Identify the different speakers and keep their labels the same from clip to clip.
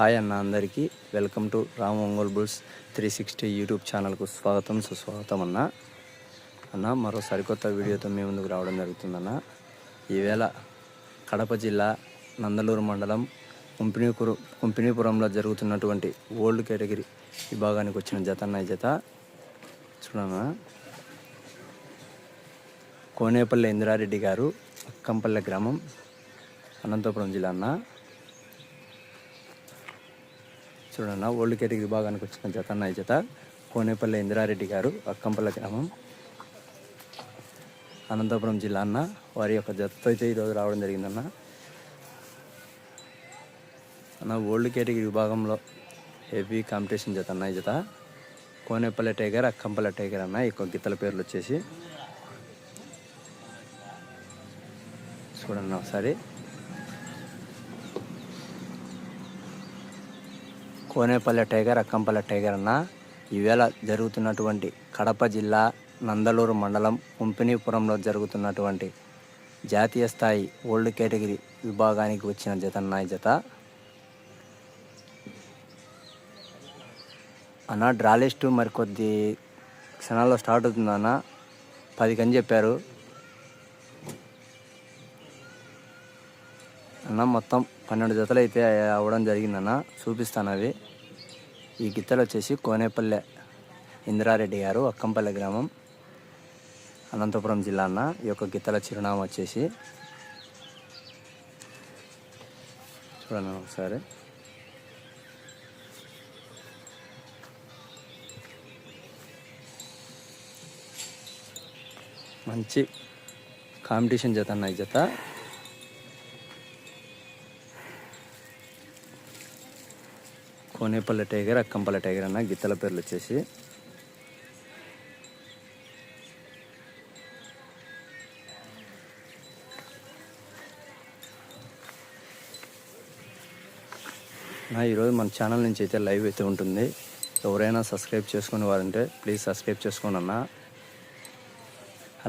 Speaker 1: Hi అన్న అందరికీ. Welcome to Ram Ongole bulls three sixty YouTube ఛానల్కు స్వాగతం సుస్వాగతం అన్న. అన్న మరో సరికొత్త వీడియోతో మీ ముందుకు రావడం జరుగుతుందన్న. ఈవేళ కడప జిల్లా నందలూరు మండలం కుంపినీపురం కుంపినీపురంలో జరుగుతున్నటువంటి ఓల్డ్ కేటగిరీ విభాగానికి వచ్చిన జత అన్న ఈ జత. చూడన్నా. కోనేపల్లి ఇందిరారెడ్డి గారు అక్కంపల్లె గ్రామం అనంతపురం జిల్లా అన్న. చూడన్న ఓల్డ్ కేటగిరీ విభాగానికి వచ్చిన జత అన్న జత. కోనేపల్లి ఇందిరారెడ్డి గారు అక్కంపల్ల గ్రామం. అనంతపురం జిల్లా అన్న వారి యొక్క జతతో అయితే ఈరోజు రావడం జరిగిందన్న. అన్న ఓల్డ్ కేటగిరీ విభాగంలో హెవీ కాంపిటీషన్ జత అన్న జత. కోనేపల్లె టైగర్ అక్కంపల్ల టైగర్ అన్న ఈ గిత్తల పేర్లు వచ్చేసి. చూడండి ఒకసారి. కోనేపల్లె టైగర్ అక్కంపల్లె టైగర్ అన్న ఈవేళ జరుగుతున్నటువంటి కడప జిల్లా నందలూరు మండలం కుంపినీపురంలో జరుగుతున్నటువంటి జాతీయ స్థాయి ఓల్డ్ కేటగిరీ విభాగానికి వచ్చిన జత అన్న జత. అన్న డ్రా లిస్ట్ మరి కొద్ది క్షణాల్లో స్టార్ట్ అవుతుందన్న పదికని చెప్పారు. అన్న మొత్తం పన్నెండు జతలు అయితే అవ్వడం జరిగిందన్న. చూపిస్తాను అవి. ఈ గిత్తలు వచ్చేసి కోనేపల్లె ఇందిరారెడ్డి గారు అక్కంపల్లె గ్రామం అనంతపురం జిల్లా అన్న. ఈ యొక్క గిత్తల చిరునామా వచ్చేసి చూడండి ఒకసారి. మంచి కాంపిటీషన్ జత అన్న ఈ జత. కోనేపల్లి టైగర్ అక్కంపల్లి టైగర్ అన్న గిత్తల పేర్లు వచ్చేసి. నా ఈరోజు మన ఛానల్ నుంచి అయితే లైవ్ అయితే ఉంటుంది. ఎవరైనా సబ్స్క్రైబ్ చేసుకునే వారంటే ప్లీజ్ సబ్స్క్రైబ్ చేసుకోండి అన్న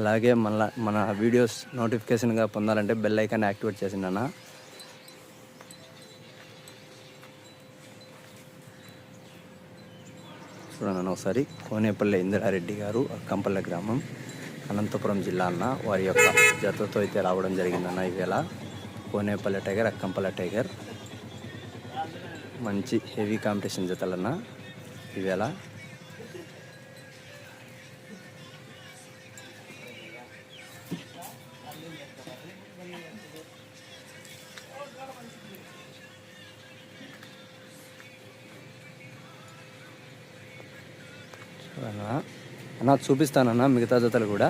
Speaker 1: అలాగే మన మన వీడియోస్ నోటిఫికేషన్గా పొందాలంటే బెల్ ఐకాన్ యాక్టివేట్ చేసింది అన్న ఒకసారి కోనేపల్లి ఇందిరారెడ్డి గారు అక్కంపల్లె గ్రామం అనంతపురం జిల్లా అన్న వారి యొక్క జతతో అయితే రావడం జరిగిందన్న ఈవేళ కోనేపల్లి టైగర్ అక్కంపల్ల టైగర్. మంచి హెవీ కాంపిటీషన్ జతలన్న ఈవేళ నాకు చూపిస్తానన్నా మిగతా జతలు కూడా.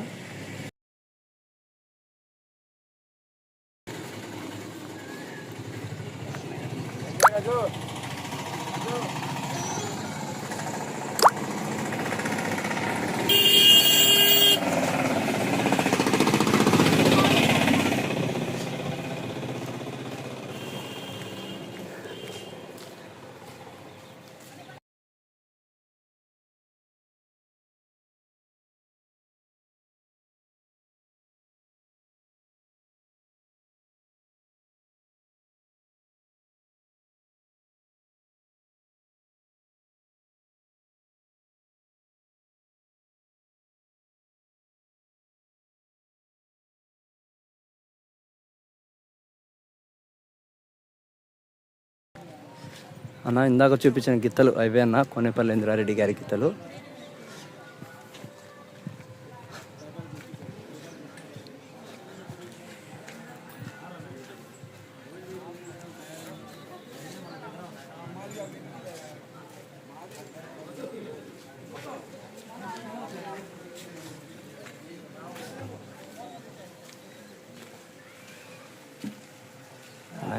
Speaker 1: అన్న ఇందాక చూపించిన గిత్తలు అవే అన్న కొనేపల్లి ఇంద్రారెడ్డి గారి గిత్తలు.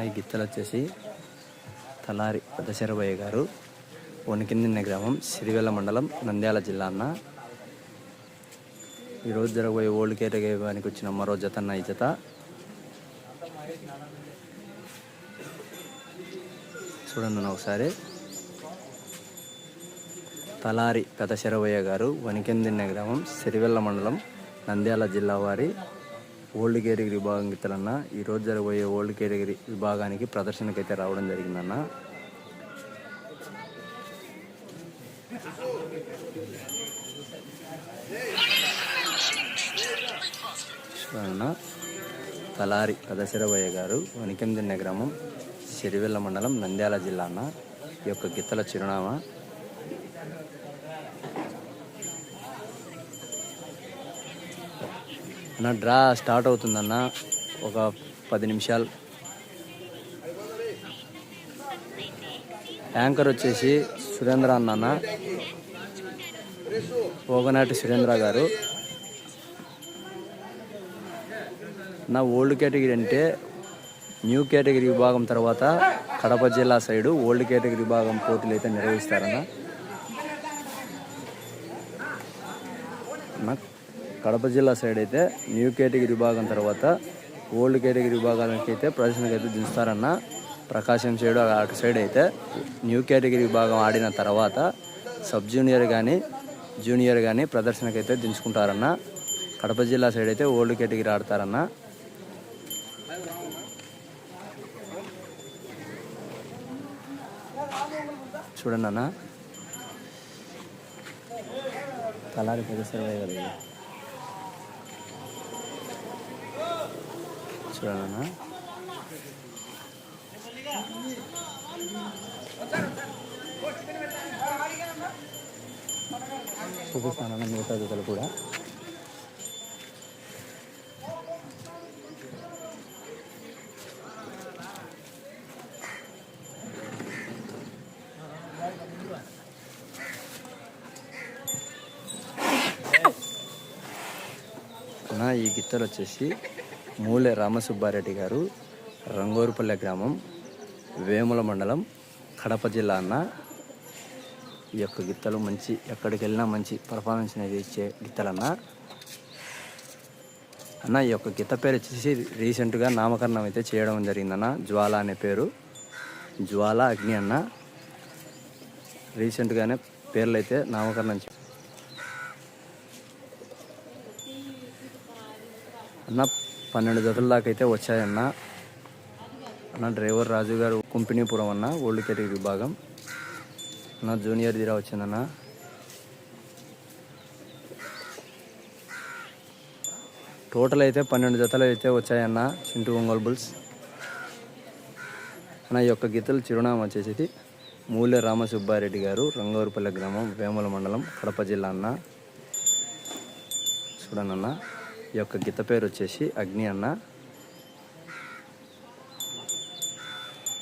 Speaker 1: ఈ గిత్తలు వచ్చేసి తలారి దశరభయ్య గారు వణికిందిన్న గ్రామం సిరివెల్ల మండలం నంద్యాల జిల్లా అన్న. ఈరోజు జరగబోయే ఓల్డ్ కేటగిరీకి వచ్చిన మరో జత ఈ జత. చూడండి ఒకసారి. తలారి పెదశరవయ్య గారు వణికెందిన్న గ్రామం సిరివెల్ల మండలం నంద్యాల జిల్లా వారి ఓల్డ్ కేటగిరీ విభాగం గీతలన్న ఈరోజు జరగబోయే ఓల్డ్ కేటగిరీ విభాగానికి ప్రదర్శనకు అయితే రావడం జరిగిందన్న. తలారి కదశరవయ్య గారు వనికెందిన్న గ్రామం సిరివెల్ల మండలం నంద్యాల జిల్లా అన్న ఈ యొక్క గీతల చిరునామా నా డ్రా స్టార్ట్ అవుతుందన్న ఒక పది నిమిషాలు. యాంకర్ వచ్చేసి సురేంద్ర అన్న పోగనాటి సురేంద్ర గారు. నా ఓల్డ్ కేటగిరీ అంటే న్యూ కేటగిరీ విభాగం తర్వాత కడప జిల్లా సైడు ఓల్డ్ కేటగిరీ విభాగం పోటీలు అయితే నిర్వహిస్తారన్న. నా కడప జిల్లా సైడ్ అయితే న్యూ కేటగిరీ విభాగం తర్వాత ఓల్డ్ కేటగిరీ విభాగానికి అయితే ప్రదర్శనకి అయితే దించుతారన్న ప్రకాశం సైడ్ అటు సైడ్ అయితే న్యూ కేటగిరీ విభాగం ఆడిన తర్వాత సబ్ జూనియర్ కానీ జూనియర్ కానీ ప్రదర్శనకి అయితే దించుకుంటారన్న కడప జిల్లా సైడ్ అయితే ఓల్డ్ కేటగిరీ ఆడతారన్న. చూడండి అన్న. తలారి పెద్ద సర్వే కదా ఇది. చూడండి చూపిస్తానన్న మిగతా జతలు కూడా ఈ గిత్తలు వచ్చేసి మూలె రామసుబ్బారెడ్డి గారు రంగోరుపల్లె గ్రామం వేముల మండలం కడప జిల్లా అన్న. ఈ యొక్క గిత్తలు మంచి ఎక్కడికి వెళ్ళినా మంచి పర్ఫార్మెన్స్ అనేది ఇచ్చే గిత్తలన్న. అన్న ఈ యొక్క గిత్త పేరు వచ్చేసి రీసెంట్గా నామకరణం అయితే చేయడం జరిగిందన్న. జ్వాల అనే పేరు. జ్వాల అగ్ని అన్న. రీసెంట్గానే పేర్లు అయితే నామకరణం అన్న పన్నెండు జతల దాకా అయితే వచ్చాయన్న. అన్న డ్రైవర్ రాజు గారు కుంపినీపురం అన్న ఓల్డ్ కెరీర్ విభాగం. అన్న జూనియర్ దిరా వచ్చిందన్న. టోటల్ అయితే పన్నెండు జతలు అయితే వచ్చాయన్న చింటూ ఒంగోలు బుల్స్. అన్న ఈ యొక్క గీతలు చిరునామా వచ్చేసి మూలె రామసుబ్బారెడ్డి గారు రంగవరపల్లి గ్రామం వేముల మండలం కడప జిల్లా అన్న. చూడండి ఈ యొక్క గీత పేరు వచ్చేసి అగ్ని అన్న.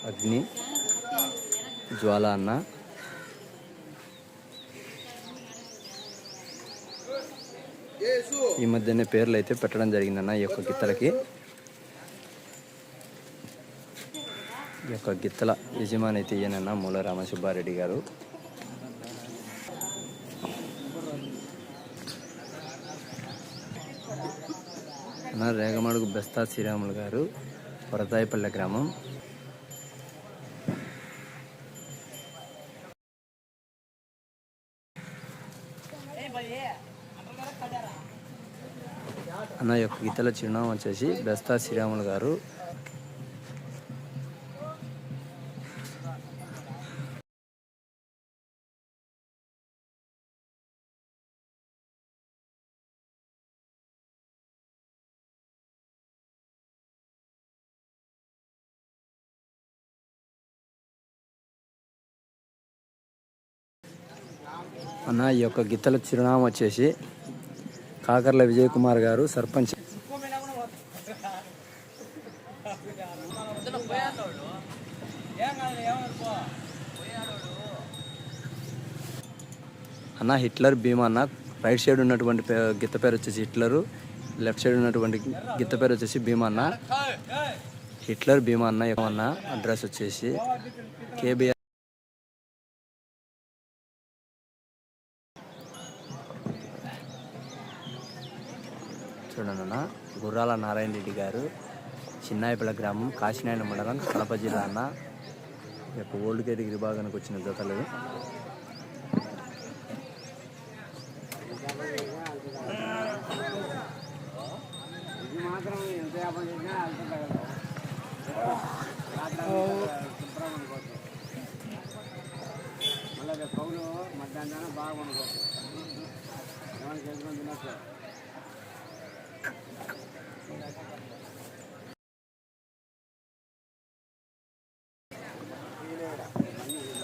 Speaker 1: అగ్ని జ్వాల అన్న. ఈ మధ్యనే పేర్లు అయితే పెట్టడం జరిగిందన్న ఈ యొక్క గిత్తలకి ఈ యొక్క గిత్తల యజమాని అయితే ఈయనన్న మూల రామసుబ్బారెడ్డి గారు. అన్న రేగమడుగు బెస్తా శ్రీరాములు గారు వరదాయిపల్లె గ్రామం. అన్న యొక్క గీతల చిరునామా వచ్చేసి బెస్తా శ్రీరాములు గారు అన్న ఈ యొక్క గిత్తల చిరునామా వచ్చేసి కాకర్ల విజయ్ కుమార్ గారు సర్పంచ్. అన్న హిట్లర్ భీమా అన్న రైట్ సైడ్ ఉన్నటువంటి పే- గిత్త పేరు వచ్చేసి హిట్లరు లెఫ్ట్ సైడ్ ఉన్నటువంటి గిత్త పేరు వచ్చేసి భీమా అన్న. హిట్లర్ భీమా అన్న అన్న అడ్రస్ వచ్చేసి కేబిఆర్ గుర్రాల నారాయణ రెడ్డి గారు చిన్నాయిపల్ల గ్రామం కాశీనాయన మండలం కడప జిల్లా అన్న. యొక్క ఓల్డ్ కేటగిరీ విభాగానికి వచ్చిన జతలు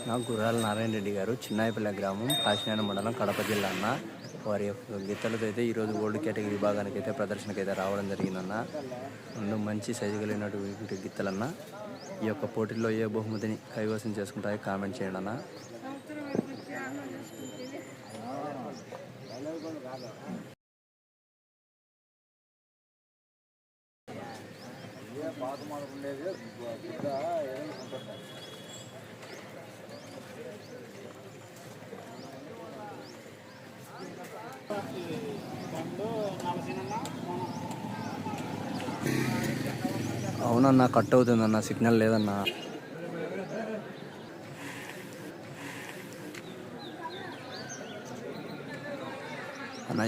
Speaker 1: నా గుర్రాల నారాయణ రెడ్డి గారు చిన్నాయపల్లె గ్రామం కాశీనారాయణ మండలం కడప జిల్లా అన్న. వారి యొక్క గిత్తలతో అయితే ఈరోజు ఓల్డ్ కేటగిరీ విభాగానికి అయితే ప్రదర్శనకి అయితే రావడం జరిగిందన్న. రెండు మంచి సైజు కలిగినటువంటి గిత్తలన్న ఈ యొక్క పోటీల్లో ఏ బహుమతిని కైవసం చేసుకుంటాయో కామెంట్ చేయండి అన్న. అవునన్నా కట్ అవుతుందన్న సిగ్నల్ లేదన్నా. అన్న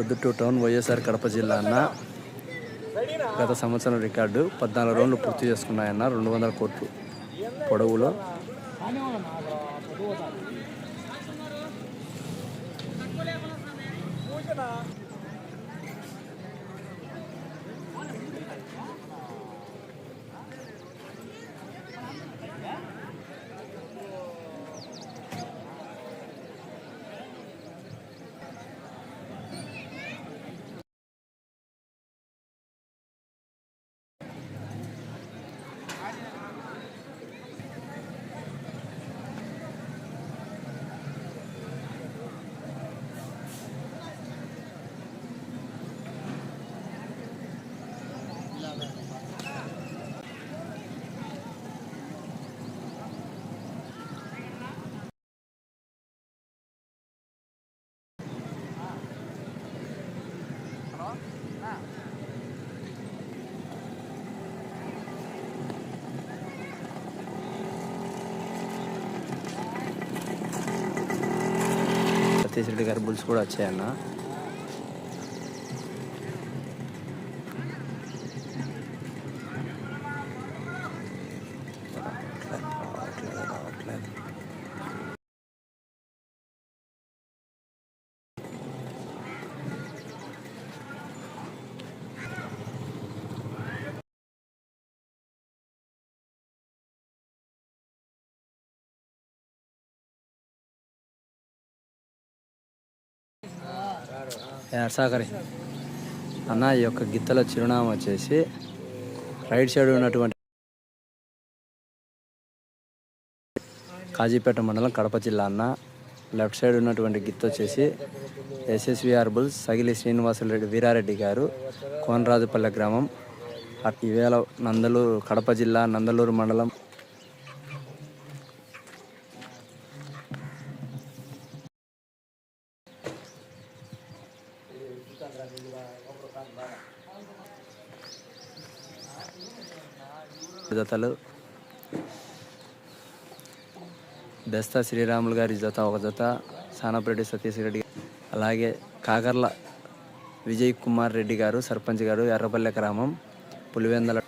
Speaker 1: ప్రొద్దుటూరు టౌన్ వైఎస్ఆర్ కడప జిల్లా అన్న. గత సంవత్సరం రికార్డు పద్నాలుగు రౌండ్లు పూర్తి చేసుకున్నాయన్న రెండు వందల కోట్లు పొడవులో. సతీష్ రెడ్డి గారి బుల్స్ కూడా వచ్చాయన్న రావట్లేదు, రావట్లేదు. సాగరి అన్న ఈ యొక్క గిత్తల చిరునామా వచ్చేసి రైట్ సైడ్ ఉన్నటువంటి కాజీపేట మండలం కడప జిల్లా అన్న లెఫ్ట్ సైడ్ ఉన్నటువంటి గిత్త వచ్చేసి SSV R bulls Sagili Srinivasulu Reddy Veera Reddy garu Konarajupalle గ్రామం ఈవేళ నందలూరు కడప జిల్లా నందలూరు మండలం జతలు. బెస్తా శ్రీరాములు గారి జత ఒక జత సానపరెడ్డి సతీష్ రెడ్డి అలాగే కాకర్ల విజయ్ కుమార్ రెడ్డి గారు సర్పంచ్ గారు ఎర్రపల్లె గ్రామం పులివెందల